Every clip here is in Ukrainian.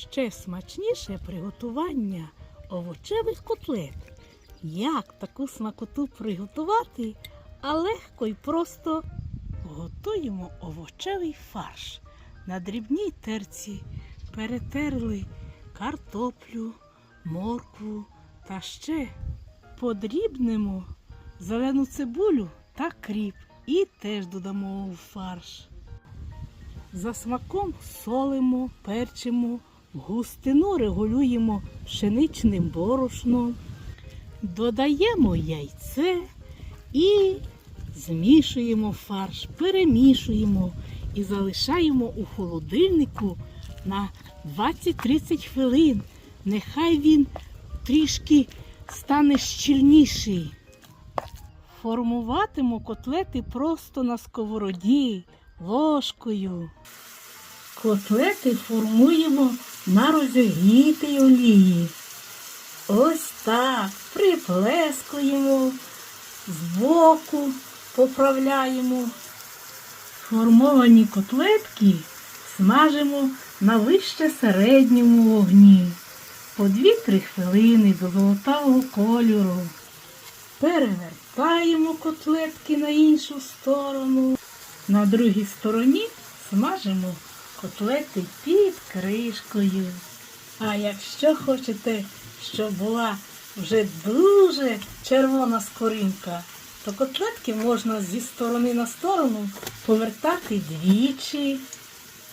ще смачніше приготування овочевих котлет. Як таку смакоту приготувати, а легко і просто готуємо овочевий фарш. На дрібній терці перетерли картоплю, моркву та ще подрібнемо зелену цибулю та кріп і теж додамо у фарш. За смаком солимо, перчимо, густину регулюємо пшеничним борошном, додаємо яйце і змішуємо фарш, перемішуємо і залишаємо у холодильнику на 20-30 хвилин. Нехай він трішки стане щільніший. Формуватиму котлети просто на сковороді, ложкою. Котлети формуємо на розігрітій олії. Ось так приплескуємо, збоку поправляємо. Формовані котлетки смажимо на вище середньому вогні по 2-3 хвилини до золотавого кольору. Перевертаємо котлетки на іншу сторону. На другій стороні смажимо котлети під кришкою. А якщо хочете, щоб була вже дуже червона скоринка, то котлетки можна зі сторони на сторону повертати двічі.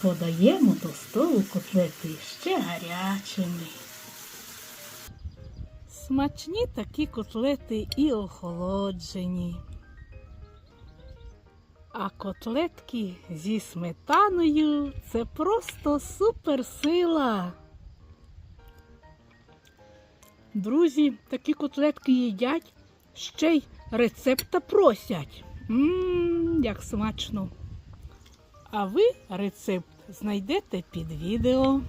Подаємо до столу котлети ще гарячими. Смачні такі котлети і охолоджені. А котлетки зі сметаною це просто суперсила. Друзі, такі котлетки їдять, ще й рецепта просять. Ммм, як смачно. А ви рецепт знайдете під відео.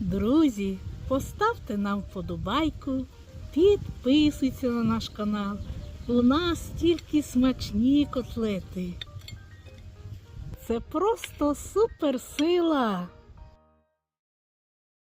Друзі, поставте нам вподобайку, підписуйтесь на наш канал. У нас тільки смачні котлети. Це просто суперсила.